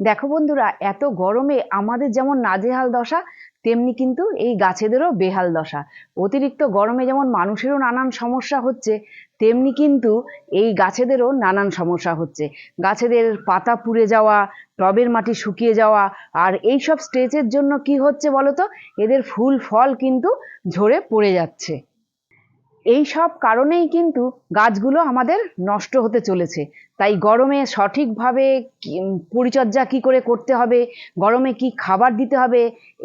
দেখো বন্ধুরা, এত গরমে আমাদের যেমন নাজেহাল দশা, তেমনি কিন্তু এই গাছেদেরও বেহাল দশা। অতিরিক্ত গরমে যেমন মানুষেরও নানান সমস্যা হচ্ছে, তেমনি কিন্তু এই গাছেদেরও নানান সমস্যা হচ্ছে। গাছেদের পাতা পুড়ে যাওয়া, টবের মাটি শুকিয়ে যাওয়া, আর এই সব স্টেজের জন্য কি হচ্ছে বলো তো এদের ফুল, ফল কিন্তু ঝরে পড়ে যাচ্ছে। এই সব কারণেই কিন্তু গাছগুলো আমাদের নষ্ট হতে চলেছে। তাই গরমে সঠিকভাবে পরিচর্যা কি করে করতে হবে, গরমে কি খাবার দিতে হবে,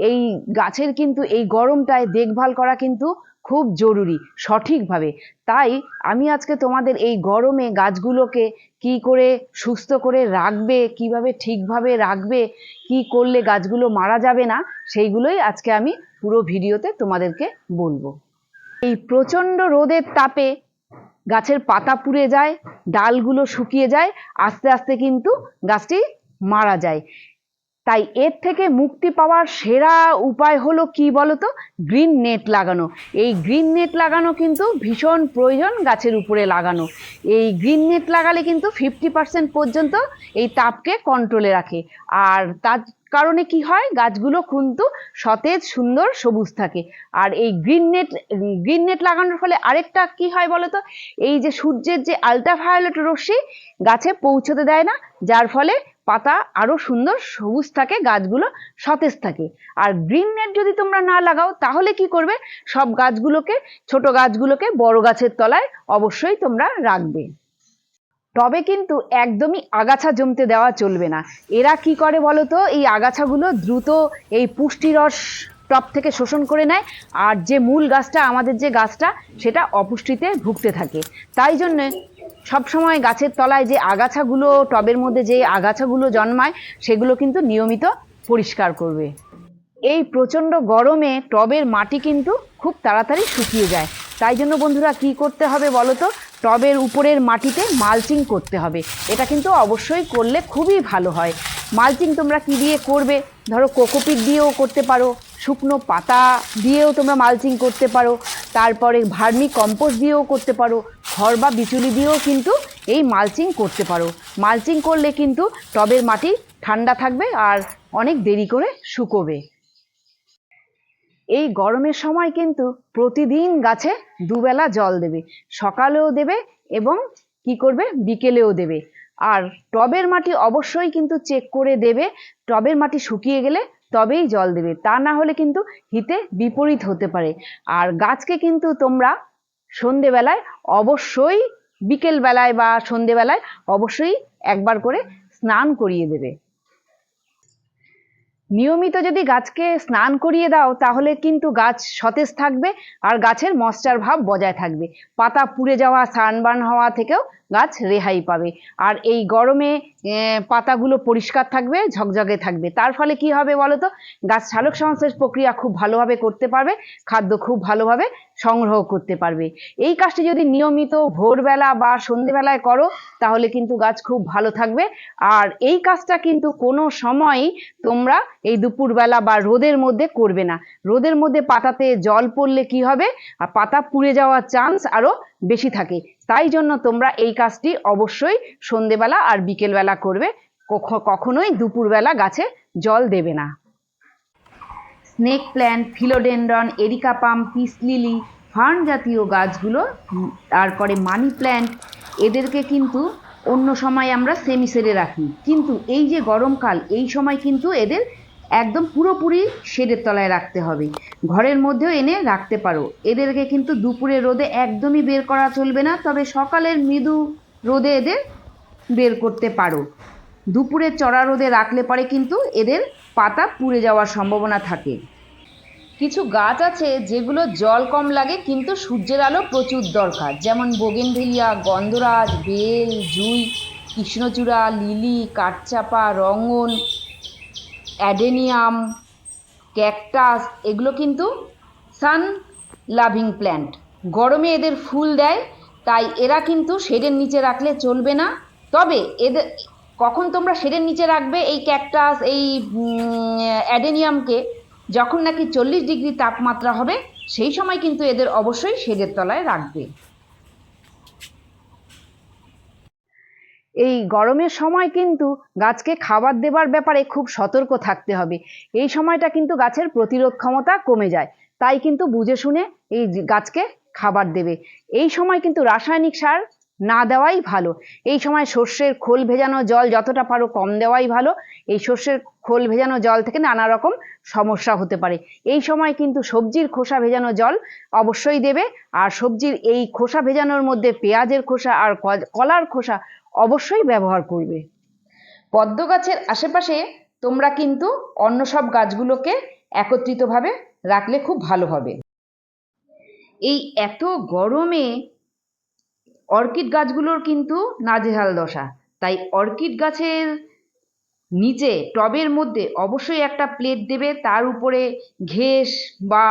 এই গাছের কিন্তু এই গরমটায় দেখভাল করা কিন্তু খুব জরুরি, সঠিকভাবে। তাই আমি আজকে তোমাদের এই গরমে গাছগুলোকে কি করে সুস্থ করে রাখবে, কীভাবে ঠিকভাবে রাখবে, কি করলে গাছগুলো মারা যাবে না, সেইগুলোই আজকে আমি পুরো ভিডিওতে তোমাদেরকে বলব। এই প্রচণ্ড রোদের তাপে গাছের পাতা পুড়ে যায়, ডালগুলো শুকিয়ে যায়, আস্তে আস্তে কিন্তু গাছটি মারা যায়। তাই এর থেকে মুক্তি পাওয়ার সেরা উপায় হলো কি বলতো? গ্রিন নেট লাগানো। এই গ্রিন নেট লাগানো কিন্তু ভীষণ প্রয়োজন গাছের উপরে লাগানো। এই গ্রিন নেট লাগালে কিন্তু ফিফটি পার্সেন্ট পর্যন্ত এই তাপকে কন্ট্রোলে রাখে। আর তার কারণে কি হয়? গাছগুলো কিন্তু সতেজ, সুন্দর, সবুজ থাকে। আর এই গ্রিন নেট গ্রিন নেট লাগানোর ফলে আরেকটা কি হয় বলতো? এই যে সূর্যের যে আলট্রাভায়োলেট রশ্মি গাছে পৌঁছতে দেয় না, যার ফলে পাতা আরও সুন্দর, সবুজ থাকে, গাছগুলো সতেজ থাকে। আর গ্রিন নেট যদি তোমরা না লাগাও, তাহলে কি করবে? সব গাছগুলোকে, ছোট গাছগুলোকে বড় গাছের তলায় অবশ্যই তোমরা রাখবে। তবে কিন্তু একদমই আগাছা জমতে দেওয়া চলবে না। এরা কি করে বলো তো এই আগাছাগুলো দ্রুত এই পুষ্টিরস টপ থেকে শোষণ করে নেয় আর যে মূল গাছটা, আমাদের যে গাছটা, সেটা অপুষ্টিতে ভুগতে থাকে। তাই জন্য সবসময় গাছের তলায় যে আগাছাগুলো, টবের মধ্যে যে আগাছাগুলো জন্মায়, সেগুলো কিন্তু নিয়মিত পরিষ্কার করবে। এই প্রচণ্ড গরমে টবের মাটি কিন্তু খুব তাড়াতাড়ি শুকিয়ে যায়। তাই জন্য বন্ধুরা কি করতে হবে বলো তো টবের উপরের মাটিতে মালচিং করতে হবে। এটা কিন্তু অবশ্যই করলে খুবই ভালো হয়। মালচিং তোমরা কি দিয়ে করবে? ধরো কোকোপিট দিয়েও করতে পারো, শুকনো পাতা দিয়েও তোমরা মালচিং করতে পারো, তারপরে ভার্মি কম্পোস্ট দিয়েও করতে পারো, খড় বা বিচুলি দিয়েও কিন্তু এই মালচিং করতে পারো। মালচিং করলে কিন্তু টবের মাটি ঠান্ডা থাকবে আর অনেক দেরি করে শুকোবে। এই গরমের সময় কিন্তু প্রতিদিন গাছে দুবেলা জল দেবে, সকালেও দেবে এবং কি করবে? বিকেলেও দেবে। আর টবের মাটি অবশ্যই কিন্তু চেক করে দেবে, টবের মাটি শুকিয়ে গেলে তবেই জল দেবে। তা না হলে কিন্তু হিতে বিপরীত হতে পারে। আর গাছকে কিন্তু তোমরা সন্ধেবেলায় অবশ্যই বিকেলবেলায় বা সন্ধেবেলায় অবশ্যই একবার করে স্নান করিয়ে দেবে। নিয়মিত যদি গাছকে স্নান করিয়ে দাও, তাহলে কিন্তু গাছ সতেজ থাকবে আর গাছের মশ্চার ভাব বজায় থাকবে। পাতা পুড়ে যাওয়া সানবার্ন হওয়া থেকেও গাছ রেহাই পাবে। আর এই গরমে পাতাগুলো পরিষ্কার থাকবে, ঝকঝকে থাকবে। তার ফলে কি হবে বলো তো গাছ সালোক সংশ্লেষ প্রক্রিয়া খুব ভালোভাবে করতে পারবে, খাদ্য খুব ভালোভাবে সংগ্রহ করতে পারবে। এই কাজটি যদি নিয়মিত ভোরবেলা বা সন্ধেবেলায় করো, তাহলে কিন্তু গাছ খুব ভালো থাকবে। আর এই কাজটা কিন্তু কোনো সময়ই তোমরা এই দুপুরবেলা বা রোদের মধ্যে করবে না। রোদের মধ্যে পাতাতে জল পড়লে কি হবে? আর পাতা পুড়ে যাওয়ার চান্স আরও বেশি থাকে। তাই জন্য তোমরা এই কাজটি অবশ্যই সন্ধেবেলা আর বিকেলবেলা করবে। কখনোই দুপুরবেলা গাছে জল দেবে না। Snake plant philodendron areca palm peace lily fern জাতীয় গাছগুলো তারপরে মানি প্ল্যান্ট, এদেরকে কিন্তু অন্য সময় আমরা সেমি সেরে রাখি। কিন্তু এই যে গরমকাল, এই সময় কিন্তু এদের একদম পুরোপুরি শেডের তলায় রাখতে হবে। ঘরের মধ্যেও এনে রাখতে পারো। এদেরকে কিন্তু দুপুরে রোদে একদমই বের করা চলবে না, তবে সকালের মৃদু রোদে এদের বের করতে পারো। দুপুরে চড়া রোদে রাখলে পরে কিন্তু এদের পাতা পুড়ে যাওয়ার সম্ভাবনা থাকে। কিছু গাছ আছে যেগুলো জল কম লাগে, কিন্তু সূর্যের আলো প্রচুর দরকার। যেমন বোগেনভেলিয়া, গন্ধরাজ, বেল, জুই, কৃষ্ণচূড়া, লিলি, কাঠচাপা রঙন অ্যাডেনিয়াম, ক্যাকটাস, এগুলো কিন্তু সান লাভিং প্ল্যান্ট। গরমে এদের ফুল দেয়, তাই এরা কিন্তু শেডের নিচে রাখলে চলবে না। তবে এদের কখন তোমরা শেডের নিচে রাখবে এই ক্যাকটাস, এই অ্যাডেনিয়ামকে, যখন নাকি চল্লিশ ডিগ্রি তাপমাত্রা হবে, সেই সময় কিন্তু এদের অবশ্যই শেডের তলায় রাখবে। এই গরমের সময় কিন্তু গাছকে খাবার দেবার ব্যাপারে খুব সতর্ক থাকতে হবে। এই সময়টা কিন্তু গাছের প্রতিরোধ ক্ষমতা কমে যায়, তাই কিন্তু বুঝে শুনে এই গাছকে খাবার দেবে। এই সময় কিন্তু রাসায়নিক সার না দেওয়াই ভালো। এই সময় সর্ষের খোল ভেজানো জল যতটা পারো কম দেওয়াই ভালো। এই সর্ষের খোল ভেজানো জল থেকে নানা রকম সমস্যা হতে পারে। এই সময় কিন্তু সবজির খোসা ভেজানো জল অবশ্যই দেবে। আর সবজির এই খোসা ভেজানোর মধ্যে পেঁয়াজের খোসা আর কলার খোসা অবশ্যই ব্যবহার করবে। পদ্ম গাছের আশেপাশে তোমরা কিন্তু অন্য সব গাছগুলোকে একত্রিতভাবে রাখলে খুব ভালো হবে। এই এত গরমে অর্কিড গাছগুলোর কিন্তু নাজেহাল দশা। তাই অর্কিড গাছের নিচে, টবের মধ্যে অবশ্যই একটা প্লেট দেবে, তার উপরে ঘেস বা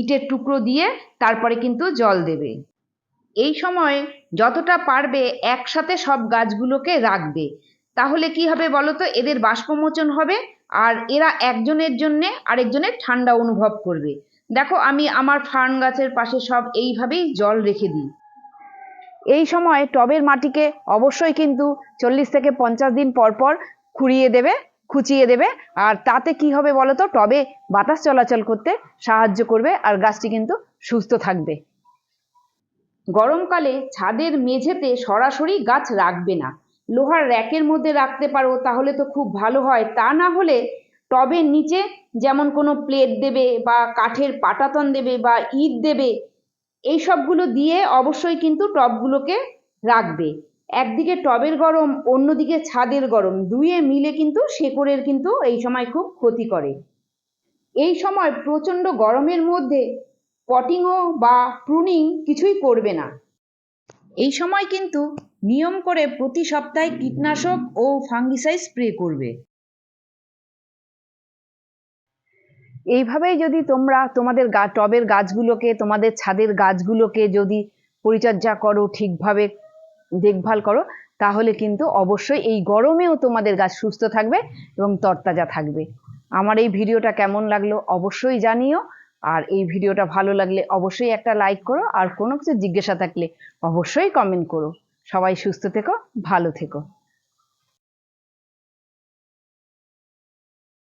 ইটের টুকরো দিয়ে তারপরে কিন্তু জল দেবে। এই সময় যতটা পারবে একসাথে সব গাছগুলোকে রাখবে। তাহলে কি হবে বলো তো এদের বাষ্পমোচন হবে আর এরা একজনের জন্যে আরেকজনের ঠান্ডা অনুভব করবে। দেখো, আমি আমার ফার্ন গাছের পাশে সব এইভাবেই জল রেখে দিই। এই সময় টবের মাটিকে অবশ্যই কিন্তু চল্লিশ থেকে পঞ্চাশ দিন পর পর খুঁড়িয়ে দেবে, খুঁচিয়ে দেবে। আর তাতে কি হবে বলো তো টবে বাতাস চলাচল করতে সাহায্য করবে আর গাছটি কিন্তু সুস্থ থাকবে। গরমকালে ছাদের মেঝেতে সরাসরি গাছ রাখবে না। লোহার র্যাকের মধ্যে রাখতে পারো, তাহলে তো খুব ভালো হয়। তা না হলে টবের নিচে যেমন কোনো প্লেট দেবে বা কাঠের পাটাতন দেবে বা ইট দেবে এই সবগুলো দিয়ে অবশ্যই কিন্তু টবগুলোকে রাখবে। একদিকে টবের গরম, অন্যদিকে ছাদের গরম। দুয়ে মিলে কিন্তু শেকড়ের কিন্তু এই সময় খুব ক্ষতি করে। এই সময় প্রচণ্ড গরমের মধ্যে পটিংও বা প্রুনিং কিছুই করবে না। এই সময় কিন্তু নিয়ম করে প্রতি সপ্তাহে কীটনাশক ও ফাঙ্গিসাইড স্প্রে করবে। এইভাবেই যদি তোমরা তোমাদের গা, টবের গাছগুলোকে, তোমাদের ছাদের গাছগুলোকে যদি পরিচর্যা করো, ঠিকভাবে দেখভাল করো, তাহলে কিন্তু অবশ্যই এই গরমেও তোমাদের গাছ সুস্থ থাকবে এবং তরতাজা থাকবে। আমার এই ভিডিওটা কেমন লাগল অবশ্যই জানিও, আর এই ভিডিওটা ভালো লাগলে অবশ্যই একটা লাইক করো, আর কোনো কিছু জিজ্ঞাসা থাকলে অবশ্যই কমেন্ট করো। সবাই সুস্থ থেকো, ভালো থেকো।